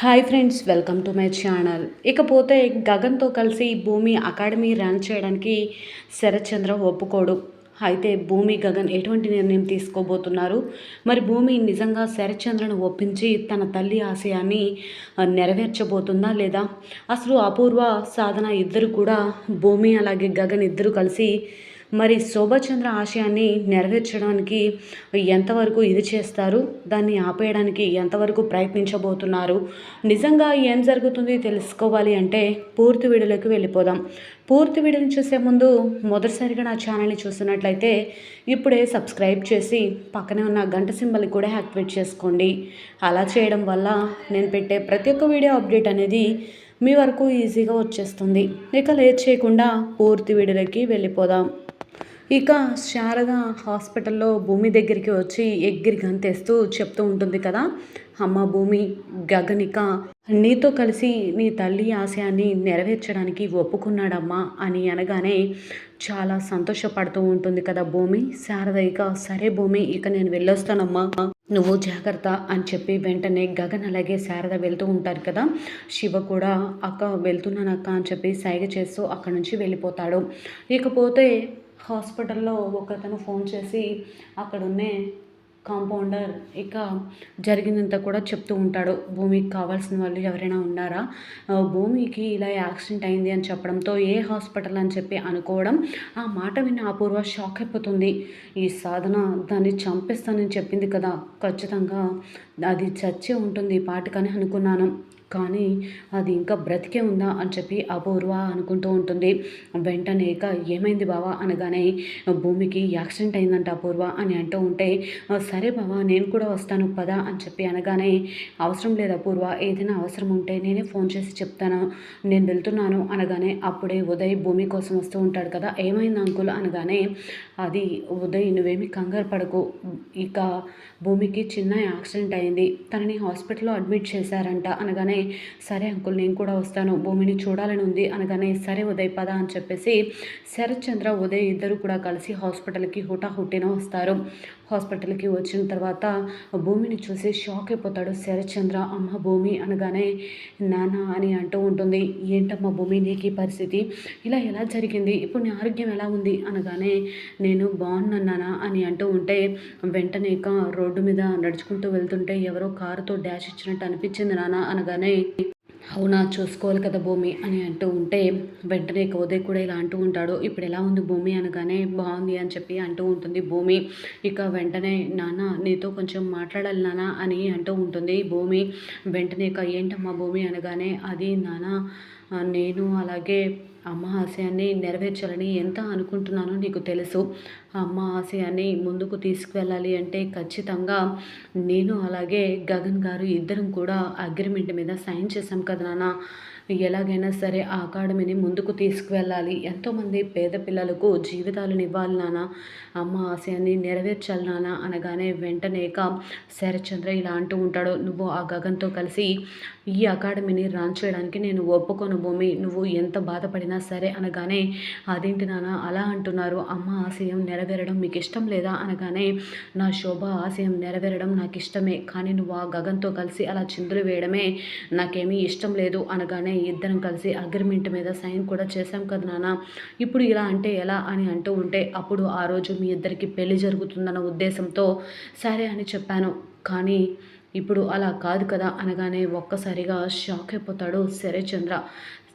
Hi friends welcome to my channel ఇకపోతే గగన్తో కలిసి భూమి అకాడమీ రన్ చేయడానికి శరత్చంద్ర ఒప్పుకోడు. అయితే భూమి గగన్ ఎటువంటి నిర్ణయం తీసుకోబోతున్నారు? మరి భూమి నిజంగా శరత్చంద్రను ఒప్పించి తన తల్లి ఆశయాన్ని నెరవేర్చబోతుందా లేదా? అసలు అపూర్వ సాధన ఇద్దరు కూడా భూమి అలాగే గగన్ ఇద్దరు కలిసి మరి శోభచంద్ర ఆశయాన్ని నెరవేర్చడానికి ఎంతవరకు ఇది చేస్తారు? దాన్ని ఆపేయడానికి ఎంతవరకు ప్రయత్నించబోతున్నారు? నిజంగా ఏం జరుగుతుంది తెలుసుకోవాలి అంటే పూర్తి వీడియోలోకి వెళ్ళిపోదాం. పూర్తి వీడియోని చూసే ముందు మొదటిసారిగా నా ఛానల్ని చూస్తున్నట్లయితే ఇప్పుడే సబ్స్క్రైబ్ చేసి పక్కనే ఉన్న గంట సింబల్ని కూడా యాక్టివేట్ చేసుకోండి. అలా చేయడం వల్ల నేను పెట్టే ప్రతి ఒక్క వీడియో అప్డేట్ అనేది మీ వరకు ఈజీగా వచ్చేస్తుంది. ఇక లేట్ చేయకుండా పూర్తి వీడియోలోకి వెళ్ళిపోదాం. ఇక శారద హాస్పిటల్లో భూమి దగ్గరికి వచ్చి ఎగ్గిరి గంతేస్తూ చెప్తూ ఉంటుంది కదా. అమ్మ భూమి గగనిక నీతో కలిసి నీ తల్లి ఆశయాన్ని నెరవేర్చడానికి ఒప్పుకున్నాడమ్మా అని అనగానే చాలా సంతోషపడుతూ ఉంటుంది కదా భూమి. శారద ఇక సరే భూమి ఇక నేను వెళ్ళొస్తానమ్మా. నువ్వు జాగ్రత్త అని చెప్పి వెంటనే గగన్ అలాగే శారద వెళ్తూ ఉంటారు కదా. శివ కూడా అక్క వెళ్తున్నాను అక్క అని చెప్పి సైగ చేస్తూ అక్కడి నుంచి వెళ్ళిపోతాడు. ఇకపోతే హాస్పిటల్లో ఒకతను ఫోన్ చేసి అక్కడున్నే కాంపౌండర్ ఇక జరిగిందంతా కూడా చెప్తూ ఉంటాడు. భూమికి కావాల్సిన వాళ్ళు ఎవరైనా ఉన్నారా? భూమికి ఇలా యాక్సిడెంట్ అయింది అని చెప్పడంతో ఏ హాస్పిటల్ అని చెప్పి అనుకోవడం ఆ మాట విన్న అపూర్వ షాక్ అయిపోతుంది. ఈ సాధన దాన్ని చంపేస్తానని చెప్పింది కదా. ఖచ్చితంగా అది చచ్చే ఉంటుంది పాటికని అనుకున్నాను. కానీ అది ఇంకా బ్రతికే ఉందా అని చెప్పి అపూర్వ అనుకుంటూ ఉంటుంది. వెంటనే ఇక ఏమైంది బావా అనగానే భూమికి యాక్సిడెంట్ అయిందంట అపూర్వ అని అంటూ ఉంటే సరే బావా నేను కూడా వస్తాను పదా అని చెప్పి అనగానే అవసరం లేదు అపూర్వ ఏదైనా అవసరం ఉంటే నేనే ఫోన్ చేసి చెప్తాను నేను వెళ్తున్నాను అనగానే అప్పుడే ఉదయ్ భూమి కోసం వస్తూ ఉంటాడు కదా ఏమైంది అంకుల్ అనగానే అది ఉదయ్ నువ్వేమి కంగారు పడకు ఇక భూమికి చిన్న యాక్సిడెంట్ అయింది తనని హాస్పిటల్లో అడ్మిట్ చేశారంట అనగానే సరే అంకుల్ నేను కూడా వస్తాను. భూమిని చూడాలని ఉంది అనగానే సరే ఉదయ్ పద అని చెప్పేసి శరత్ చంద్ర ఉదయ్ ఇద్దరు కూడా కలిసి హాస్పిటల్కి హుటాహుట్టిన వస్తారు. హాస్పిటల్కి వచ్చిన తర్వాత భూమిని చూసి షాక్ అయిపోతాడు శరచంద్ర. అమ్మ భూమి అనగానే నాన్న అని అంటూ ఉంటుంది. ఏంటమ్మా భూమి నీకు ఈ పరిస్థితి? ఇలా ఎలా జరిగింది? ఇప్పుడు నీ ఆరోగ్యం ఎలా ఉంది? అనగానే నేను బాగున్నాను అని అంటూ ఉంటే వెంటనే ఇక రోడ్డు మీద నడుచుకుంటూ వెళ్తుంటే ఎవరో కారుతో డాష్ ఇచ్చినట్టు అనిపించింది నాన్న అనగానే అవునా చూసుకోవాలి కదా భూమి అని అంటూ ఉంటే వెంటనే కోదే కూడా ఇలా అంటూ ఉంటాడు. ఇప్పుడు ఎలా ఉంది భూమి అనగానే బాగుంది అని చెప్పి అంటూ ఉంటుంది భూమి. ఇక వెంటనే నాన్న నీతో కొంచెం మాట్లాడాలి నాన్న అని అంటూ ఉంటుంది భూమి. వెంటనే ఇక ఏంటమ్మా భూమి? అనగానే అది నాన్న నేను అలాగే అమ్మ ఆశయాన్ని నెరవేర్చాలని ఎంత అనుకుంటున్నానో నీకు తెలుసు. ఆ అమ్మ ఆశయాన్ని ముందుకు తీసుకువెళ్ళాలి అంటే ఖచ్చితంగా నేను అలాగే గగన్ గారు ఇద్దరం కూడా అగ్రిమెంట్ మీద సైన్ చేశాం కదా నాన్న. ఎలాగైనా సరే ఆ అకాడమీని ముందుకు తీసుకువెళ్ళాలి. ఎంతోమంది పేద పిల్లలకు జీవితాలను ఇవ్వాలి నాన్న. అమ్మ ఆశయాన్ని నెరవేర్చాలి నాన్న అనగానే వెంటనేక ఇక శరత్చంద్ర ఇలా అంటూ ఉంటాడు. నువ్వు ఆ గగన్తో కలిసి ఈ అకాడమీని రాన్ చేయడానికి నేను ఒప్పుకోను భూమి. నువ్వు ఎంత బాధపడినా సరే అనగానే అదేంటి నాన్న అలా అంటున్నారు. అమ్మ ఆశయం నెరవేరడం మీకు ఇష్టం లేదా? అనగానే నా శోభ ఆశయం నెరవేరడం నాకు ఇష్టమే కానీ నువ్వు ఆ గగన్తో కలిసి అలా చిందులు వేయడమే నాకేమీ ఇష్టం లేదు. అనగానే ఇద్దరం కలిసి అగ్రిమెంట్ మీద సైన్ కూడా చేశాం కదా నాన్న. ఇప్పుడు ఇలా అంటే ఎలా? అని అంటూ ఉంటే అప్పుడు ఆ రోజు మీ ఇద్దరికి పెళ్ళి జరుగుతుందన్న ఉద్దేశంతో సరే అని చెప్పాను. కానీ ఇప్పుడు అలా కాదు కదా అనగానే ఒక్కసారిగా షాక్ అయిపోతాడు శరచంద్ర.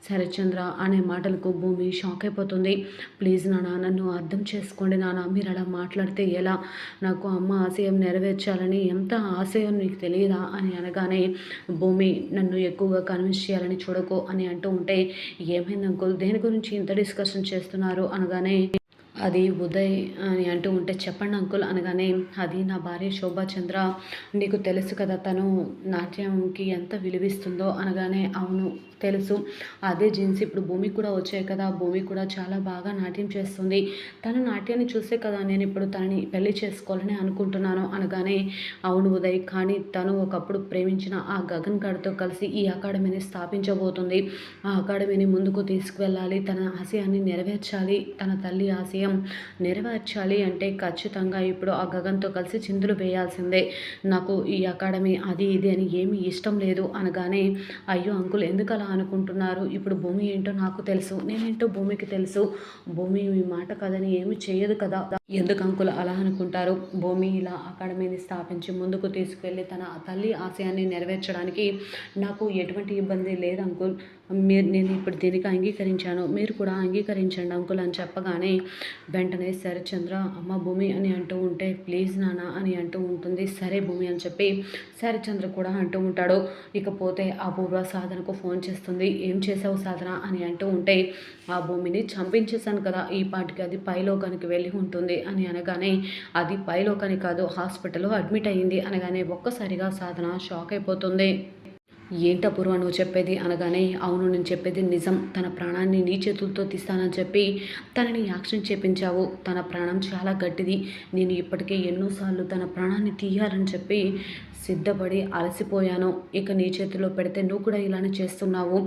శరచంద్ర అనే మాటలకు భూమి షాక్ అయిపోతుంది. ప్లీజ్ నాన్న నన్ను అర్థం చేసుకోండి నాన్న. మీరు అలా మాట్లాడితే ఎలా? నాకు అమ్మ ఆశయం నెరవేర్చాలని ఎంత ఆశయం నీకు తెలియదా అని అనగానే భూమి నన్ను ఎక్కువగా కన్విన్స్ చేయాలని చూడకు అని అంటూ ఉంటే ఏమైంది అంకుల్? దేని గురించి ఇంత డిస్కషన్ చేస్తున్నారు? అనగానే అది ఉదయ్ అని అంటూ ఉంటే చెప్పండి అంకుల్ అనగానే అది నా భార్య శోభాచంద్ర నీకు తెలుసు కదా తను నాట్యంకి ఎంత విలువిస్తుందో అనగానే అవును తెలుసు. అదే జీన్స్ ఇప్పుడు భూమికి కూడా వచ్చాయి కదా భూమి కూడా చాలా బాగా నాట్యం చేస్తుంది. తన నాట్యాన్ని చూసే కదా నేను ఇప్పుడు తనని పెళ్ళి చేసుకోవాలని అనుకుంటున్నాను అనగానే అవును ఉదయ్ కానీ తను ఒకప్పుడు ప్రేమించిన ఆ గగన్ గారితో కలిసి ఈ అకాడమీని స్థాపించబోతుంది. ఆ అకాడమీని ముందుకు తీసుకువెళ్ళాలి తన ఆశయాన్ని నెరవేర్చాలి తన తల్లి ఆశయం ఆశయం నెరవేర్చాలి అంటే ఖచ్చితంగా ఇప్పుడు ఆ గగన్తో కలిసి చిందులు వేయాల్సిందే. నాకు ఈ అకాడమీ అది ఇది అని ఏమీ ఇష్టం లేదు అనగానే అయ్యో అంకుల్ ఎందుకు అలా అనుకుంటున్నారు. ఇప్పుడు భూమి ఏంటో నాకు తెలుసు నేనేంటో భూమికి తెలుసు. భూమి ఈ మాట కదని ఏమి చేయదు కదా. ఎందుకు అంకుల్ అలా అనుకుంటారు? భూమి ఇలా అకాడమీని స్థాపించి ముందుకు తీసుకువెళ్ళి తన తల్లి ఆశయాన్ని నెరవేర్చడానికి నాకు ఎటువంటి ఇబ్బంది లేదు అంకుల్. మీరు నేను ఇప్పుడు దీనికి అంగీకరించాను మీరు కూడా అంగీకరించండి అంకుల్ అని చెప్పగానే వెంటనే శరత్చంద్ర అమ్మ భూమి అని అంటూ ఉంటే ప్లీజ్ నాన్న అని అంటూ ఉంటుంది. సరే భూమి అని చెప్పి శరత్చంద్ర కూడా అంటూ ఉంటాడు. ఇకపోతే ఆ పూర్వ సాధనకు ఫోన్ చేస్తుంది. ఏం చేసావు సాధన అని అంటూ ఉంటే ఆ భూమిని చంపించేశాను కదా ఈ పాటికి అది పైలోకానికి వెళ్ళి ఉంటుంది అని అనగానే అది పైలోకానికి కాదు హాస్పిటల్లో అడ్మిట్ అయ్యింది అనగానే ఒక్కసారిగా సాధన షాక్ అయిపోతుంది. ఏంట అపూర్వ నువ్వు చెప్పేది? అనగానే అవును నేను చెప్పేది నిజం. తన ప్రాణాన్ని నీ చేతులతో తీస్తానని చెప్పి తనని యాక్షన్ చేపించావు. తన ప్రాణం చాలా గట్టిది. నేను ఇప్పటికే ఎన్నోసార్లు తన ప్రాణాన్ని తీయాలని చెప్పి సిద్ధపడి అలసిపోయాను. ఇక నీ చేతిలో పెడితే నువ్వు కూడా ఇలానే చేస్తున్నావు.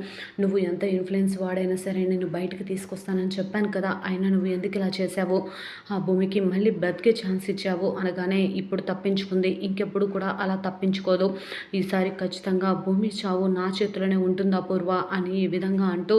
నువ్వు ఎంత ఇన్ఫ్లుయెన్స్ వాడైనా సరే నేను బయటకు తీసుకొస్తానని చెప్పాను కదా. అయినా నువ్వు ఎందుకు ఇలా చేసావు ఆ భూమికి మళ్ళీ బ్రతికే ఛాన్స్ ఇచ్చావు అనగానే ఇప్పుడు తప్పించుకుంది. ఇంకెప్పుడు కూడా అలా తప్పించుకోదు. ఈసారి ఖచ్చితంగా భూమి చావు నా చేతిలోనే ఉంటుంది అపూర్వ అని ఈ విధంగా అంటూ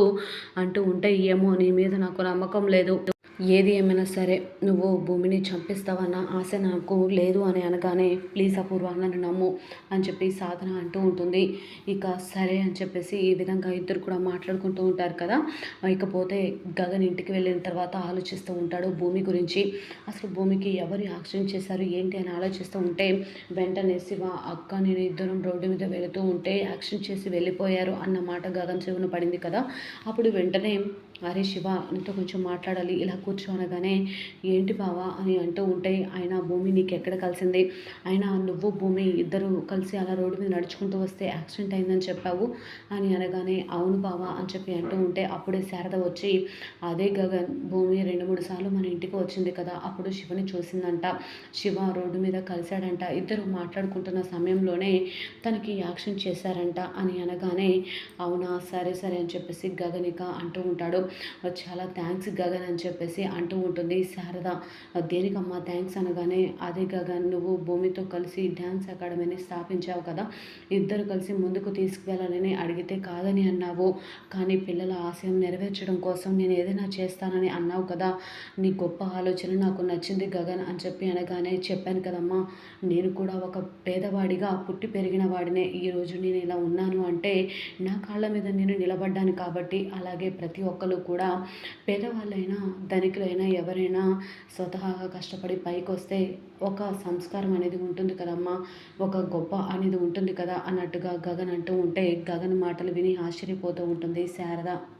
అంటూ ఉంటే ఏమో నీ మీద నాకు నమ్మకం లేదు. ఏది ఏమైనా సరే నువ్వు భూమిని చంపిస్తావన్న ఆశ నాకు లేదు అని అనగానే ప్లీజ్ అపూర్వ నన్ను నమ్ము అని చెప్పి సాధన అంటూ ఉంటుంది. ఇక సరే అని చెప్పేసి ఈ విధంగా ఇద్దరు కూడా మాట్లాడుకుంటూ ఉంటారు కదా. ఇకపోతే గగన్ ఇంటికి వెళ్ళిన తర్వాత ఆలోచిస్తూ ఉంటాడు భూమి గురించి. అసలు భూమికి ఎవరు యాక్సిడెంట్ చేశారు ఏంటి అని ఆలోచిస్తూ ఉంటే వెంటనే శివ అక్క నేను ఇద్దరం రోడ్డు మీద వెళుతూ ఉంటే యాక్సిడెంట్ చేసి వెళ్ళిపోయారు అన్న మాట గగన్ చెవున పడింది కదా. అప్పుడు వెంటనే అరే శివ నీతో కొంచెం మాట్లాడాలి. ఇలా కూర్చో అనగానే ఏంటి బావా అని అంటూ ఉంటే ఆయన భూమి నీకు ఎక్కడ కలిసింది? ఆయన నువ్వు భూమి ఇద్దరు కలిసి అలా రోడ్డు మీద నడుచుకుంటూ వస్తే యాక్సిడెంట్ అయిందని చెప్పావు అని అనగానే అవును బావా అని చెప్పి అంటూ ఉంటే అప్పుడే శారద వచ్చి అదే గగన్ భూమి రెండు మూడు సార్లు మన ఇంటికి వచ్చింది కదా అప్పుడు శివని చూసిందంట. శివ రోడ్డు మీద కలిశాడంట. ఇద్దరు మాట్లాడుకుంటున్న సమయంలోనే తనకి యాక్షన్ చేశారంట అని అనగానే అవునా సరే సరే అని చెప్పేసి గగనిక అంటూ ఉంటాడు. చాలా థ్యాంక్స్ గగన్ అని చెప్పేసి అంటూ ఉంటుంది. శారద దేనికమ్మా థ్యాంక్స్ అనగానే అదే గగన్ నువ్వు భూమితో కలిసి డ్యాన్స్ అకాడమీని స్థాపించావు కదా ఇద్దరు కలిసి ముందుకు తీసుకువెళ్ళాలని అడిగితే కాదని అన్నావు. కానీ పిల్లల ఆశయం నెరవేర్చడం కోసం నేను ఏదైనా చేస్తానని అన్నావు కదా నీ గొప్ప ఆలోచన నాకు నచ్చింది గగన్ అని చెప్పి అనగానే చెప్పాను కదమ్మా. నేను కూడా ఒక పేదవాడిగా పుట్టి పెరిగిన వాడినే ఈరోజు నేను ఇలా ఉన్నాను అంటే నా కాళ్ళ మీద నేను నిలబడ్డాను కాబట్టి అలాగే ప్రతి ఒక్కరు కూడా పేదవాళ్ళైనా ధనికులైనా ఎవరైనా స్వతహాగా కష్టపడి పైకి వస్తే ఒక సంస్కారం అనేది ఉంటుంది కదమ్మా. ఒక గొప్ప అనేది ఉంటుంది కదా అన్నట్టుగా గగన్ అంటూ ఉంటే గగన్ మాటలు విని ఆశ్చర్యపోతూ ఉంటుంది శారద.